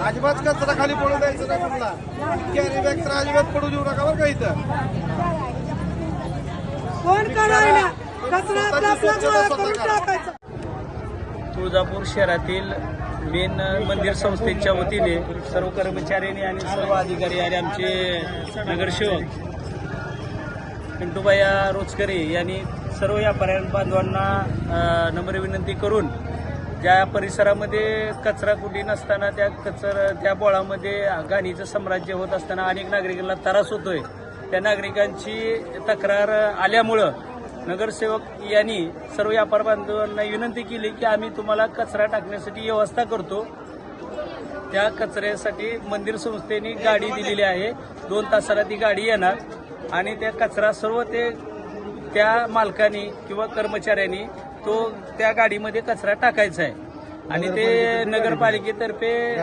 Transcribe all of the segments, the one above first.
अजिबात कचरा खाली पडू द्यायचं ना कुठला. कॅरी बॅग तर अजिबात पडू देऊ नका बरं का इथं. तुळजापूर शहरातील मेन मंदिर संस्थेच्या वतीने सर्व कर्मचाऱ्यांनी आणि सर्व अधिकारी आणि आमचे नगरसेवक पिंटूबाया रोचकरे यांनी सर्व व्यापाऱ्या बांधवांना नम्र विनंती करून ज्या परिसरामध्ये कचरा कुठे नसताना त्या कचरा त्या बोळामध्ये घाणीचं साम्राज्य होत असताना अनेक नागरिकांना त्रास होतोय. त्या नागरिकांची तक्रार आल्यामुळं नगरसेवक यांनी सर्व व्यापार बांधवांना विनंती केली की आम्ही तुम्हाला कचरा टाकण्यासाठी व्यवस्था करतो. त्या कचऱ्यासाठी मंदिर संस्थेने गाडी दिलेली आहे. दोन तासाला ती गाडी येणार आणि त्या कचरा सर्व ते त्या मालकाने किंवा कर्मचाऱ्यांनी तो त्या गाडीमध्ये कचरा टाकायचा आहे. आणि ते नगरपालिकेतर्फे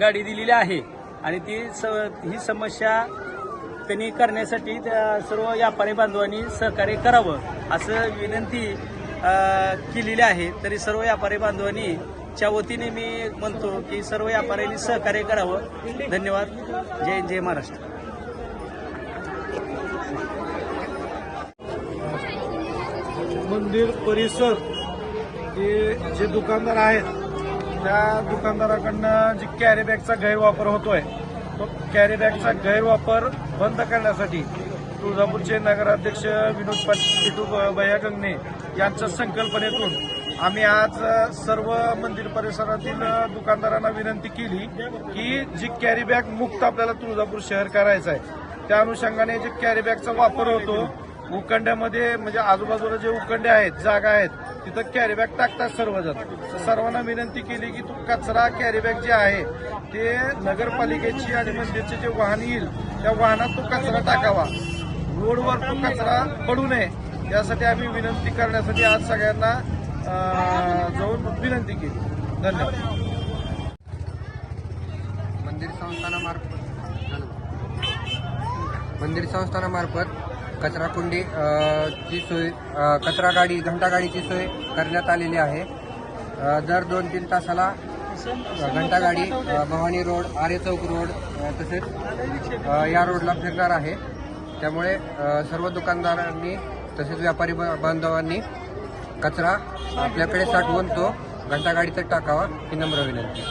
गाडी दिलेली आहे. आणि ती स- ही समस्या त्यांनी करण्यासाठी त्या सर्व व्यापारी बांधवांनी सहकार्य करावं असं विनंती केलेली आहे. तरी सर्व व्यापारी बांधवांनी च्या वतीने मी म्हणतो की सर्व व्यापाऱ्यांनी सहकार्य करावं. धन्यवाद. जय जय महाराष्ट्र. मंदिर परिसर हे जे दुकानदार आहेत त्या दुकानदाराकडनं जी कॅरीबॅगचा गैरवापर होतोय कॅरीबॅगचा कॅरी बॅगचा गैरवापर बंद करण्यासाठी तुळजापूरचे नगराध्यक्ष विनोद पिटू भैया गंगणे यांच्या संकल्पनेतून आम्ही आज सर्व मंदिर परिसरातील दुकानदारांना विनंती केली की जी कॅरी बॅग मुक्त आपल्याला तुळजापूर शहर करायचं आहे त्या अनुषंगाने जे कॅरी बॅगचा वापर होतो उखंड्यामध्ये म्हणजे आजूबाजूला जे उखंडे आहेत जागा आहेत तिथं कॅरीबॅग टाकतात सर्वजण. सर्वांना विनंती केली की तो कचरा कॅरीबॅग जे आहे ते नगरपालिकेची आणि मंदिरचे जे वाहन येईल त्या वाहनात तो कचरा टाकावा. रोडवर तो कचरा पडू नये यासाठी आम्ही विनंती करण्यासाठी आज सगळ्यांना जाऊन विनंती केली. धन्यवाद. मंदिर संस्थानामार्फत मंदिर संस्थानामार्फत कचराकुंडी ची सोय कचरा गाडी घंटागाडीची सोय करण्यात आलेली आहे. दर दोन तीन तासाला घंटागाडी भवानी रोड आर्य चौक रोड तसेच या रोडला फिरणार आहे. त्यामुळे सर्व दुकानदारांनी तसेच व्यापारी ब- बांधवांनी कचरा आपल्याकडे साठवून तो घंटागाडीतच टाकावा ही नम्र विनंती.